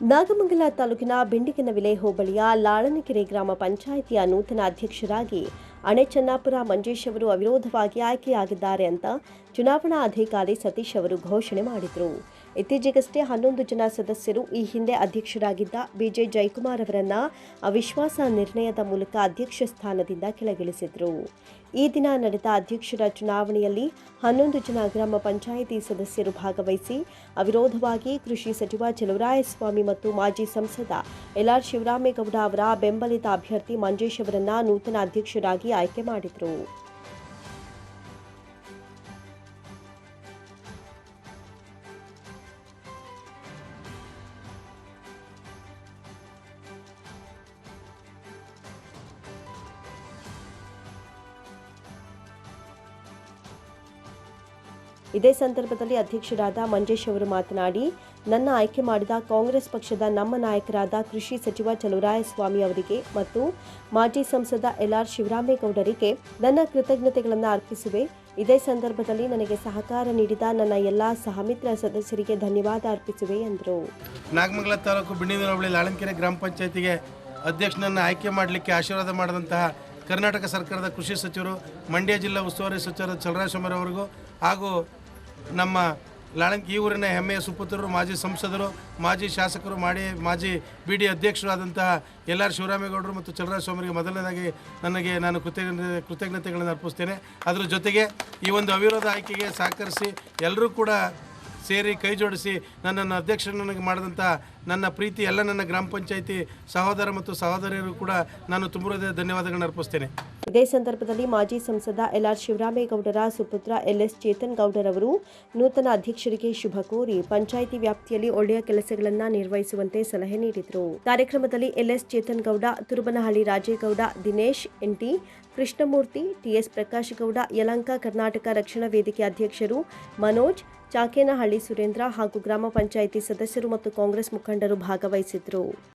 ನಾಗಮಂಗಲ ತಾಲೂಕಿನ ಬಿಂಡಿಗನವಿಲೆ ಹೋಬಳಿಯ ಲಾಳನಕೆರೆ ಗ್ರಾಮ ಪಂಚಾಯಿತಿಯ ನೂತನ ಅಧ್ಯಕ್ಷರಾಗಿ ಅಣೆ ಚನ್ನಾಪುರ ಮಂಜೇಶ್ ಅವರು ಅವಿರೋಧವಾಗಿ ಆಯ್ಕೆಯಾಗಿದ್ದಾರೆ ಅಂತ ಚುನಾವಣಾ ಅಧಿಕಾರಿ ಸತೀಶ್ ಅವರು ಘೋಷಣೆ ಮಾಡಿದರು. ಇತ್ತೀಚೆಗಷ್ಟೇ ಹನ್ನೊಂದು ಜನ ಸದಸ್ಯರು ಈ ಹಿಂದೆ ಅಧ್ಯಕ್ಷರಾಗಿದ್ದ ಬಿಜೆ ಜಯಕುಮಾರ್ ಅವರನ್ನ ಅವಿಶ್ವಾಸ ನಿರ್ಣಯದ ಮೂಲಕ ಅಧ್ಯಕ್ಷ ಸ್ಥಾನದಿಂದ ಕೆಳಗಿಳಿಸಿದ್ರು. ಈ ದಿನ ನಡೆದ ಅಧ್ಯಕ್ಷರ ಚುನಾವಣೆಯಲ್ಲಿ ಹನ್ನೊಂದು ಜನ ಗ್ರಾಮ ಪಂಚಾಯಿತಿ ಸದಸ್ಯರು ಭಾಗವಹಿಸಿ ಅವಿರೋಧವಾಗಿ ಕೃಷಿ ಸಚಿವ ಚಲುವರಾಯಸ್ವಾಮಿ ಮತ್ತು ಮಾಜಿ ಸಂಸದ ಎಲ್ಆರ್ ಶಿವರಾಮೇಗೌಡ ಅವರ ಬೆಂಬಲಿತ ಅಭ್ಯರ್ಥಿ ಮಂಜೇಶ್ ಅವರನ್ನ ನೂತನ ಅಧ್ಯಕ್ಷರಾಗಿ ಆಯ್ಕೆ ಮಾಡಿದರು. ಇದೇ ಸಂದರ್ಭದಲ್ಲಿ ಅಧ್ಯಕ್ಷರಾದ ಮಂಜೇಶ್ ಅವರು ಮಾತನಾಡಿ, ನನ್ನ ಆಯ್ಕೆ ಮಾಡಿದ ಕಾಂಗ್ರೆಸ್ ಪಕ್ಷದ ನಮ್ಮ ನಾಯಕರಾದ ಕೃಷಿ ಸಚಿವ ಚಲುವರಾಯಸ್ವಾಮಿ ಅವರಿಗೆ ಮತ್ತು ಮಾಜಿ ಸಂಸದ ಎಲ್ಆರ್ ಶಿವರಾಮೇಗೌಡರಿಗೆ ನನ್ನ ಕೃತಜ್ಞತೆಗಳನ್ನು ಅರ್ಪಿಸುವೆ. ಇದೇ ಸಂದರ್ಭದಲ್ಲಿ ನನಗೆ ಸಹಕಾರ ನೀಡಿದ ನನ್ನ ಎಲ್ಲ ಸಹಮಿತ್ರ ಸದಸ್ಯರಿಗೆ ಧನ್ಯವಾದ ಅರ್ಪಿಸುವೆ ಎಂದರು. ನಾಗಮಂಗಲ ತಾಲೂಕು ಬಿಣ್ಣಿನ ಲಾಳಂಕೆರೆ ಗ್ರಾಮ ಪಂಚಾಯತಿಗೆ ಅಧ್ಯಕ್ಷನನ್ನು ಆಯ್ಕೆ ಮಾಡಲಿಕ್ಕೆ ಆಶೀರ್ವಾದ ಮಾಡಿದಂತಹ ಕರ್ನಾಟಕ ಸರ್ಕಾರದ ಕೃಷಿ ಸಚಿವರು, ಮಂಡ್ಯ ಜಿಲ್ಲಾ ಉಸ್ತುವಾರಿ ಸಚಿವರ ಚಲರಾಜ್ ಅವರಿಗೂ ಹಾಗೂ ನಮ್ಮ ಲಾಳಂಕಿ ಈ ಊರಿನ ಹೆಮ್ಮೆಯ ಸುಪುತ್ರರು, ಮಾಜಿ ಸಂಸದರು, ಮಾಜಿ ಶಾಸಕರು ಮಾಡಿ ಮಾಜಿ ಬಿ ಡಿ ಅಧ್ಯಕ್ಷರಾದಂತಹ ಎಲ್ ಆರ್ ಶಿವರಾಮೇಗೌಡರು ಮತ್ತು ಚಲರಾಯಸ್ವಾಮಿಗೆ ಮೊದಲನೇದಾಗಿ ನನಗೆ ನಾನು ಕೃತಜ್ಞತೆ, ಕೃತಜ್ಞತೆಗಳನ್ನು ಅರ್ಪಿಸ್ತೇನೆ. ಅದರ ಜೊತೆಗೆ ಈ ಒಂದು ಅವಿರೋಧ ಆಯ್ಕೆಗೆ ಸಹಕರಿಸಿ ಎಲ್ಲರೂ ಕೂಡ ಸೇರಿ ಕೈ ಜೋಡಿಸಿ ನನ್ನನ್ನು ಅಧ್ಯಕ್ಷರನ್ನಾಗಿ ಮಾಡಿದಂಥ ನನ್ನ ಪ್ರೀತಿ ಎಲ್ಲ ನನ್ನ ಗ್ರಾಮ ಪಂಚಾಯಿತಿ ಸಹೋದರ ಮತ್ತು ಸಹೋದರಿಯರು ಕೂಡ ನಾನು ತುಂಬ ಧನ್ಯವಾದಗಳನ್ನು ಅರ್ಪಿಸ್ತೇನೆ. ಇದೇ ಸಂದರ್ಭದಲ್ಲಿ ಮಾಜಿ ಸಂಸದ ಎಲ್ಆರ್ ಶಿವರಾಮೇಗೌಡರ ಸುಪುತ್ರ ಎಲ್ಎಸ್ ಚೇತನ್ ಗೌಡರವರು ನೂತನ ಅಧ್ಯಕ್ಷರಿಗೆ ಶುಭ ಕೋರಿ ಪಂಚಾಯಿತಿ ವ್ಯಾಪ್ತಿಯಲ್ಲಿ ಒಳ್ಳೆಯ ಕೆಲಸಗಳನ್ನು ನಿರ್ವಹಿಸುವಂತೆ ಸಲಹೆ ನೀಡಿದರು. ಕಾರ್ಯಕ್ರಮದಲ್ಲಿ LS Chetan Gowda, Turubanahalli Rajegowda, Dinesh NT Krishnamurthy TS Prakash Gowda, Yalanka Karnataka ರಕ್ಷಣಾ ವೇದಿಕೆ ಅಧ್ಯಕ್ಷರು ಮನೋಜ್, ಚಾಕೇನಹಳ್ಳಿ ಸುರೇಂದ್ರ ಹಾಗೂ ಗ್ರಾಮ ಪಂಚಾಯಿತಿ ಸದಸ್ಯರು ಮತ್ತು ಕಾಂಗ್ರೆಸ್ ಮುಖಂಡರು ಭಾಗವಹಿಸಿದ್ರು.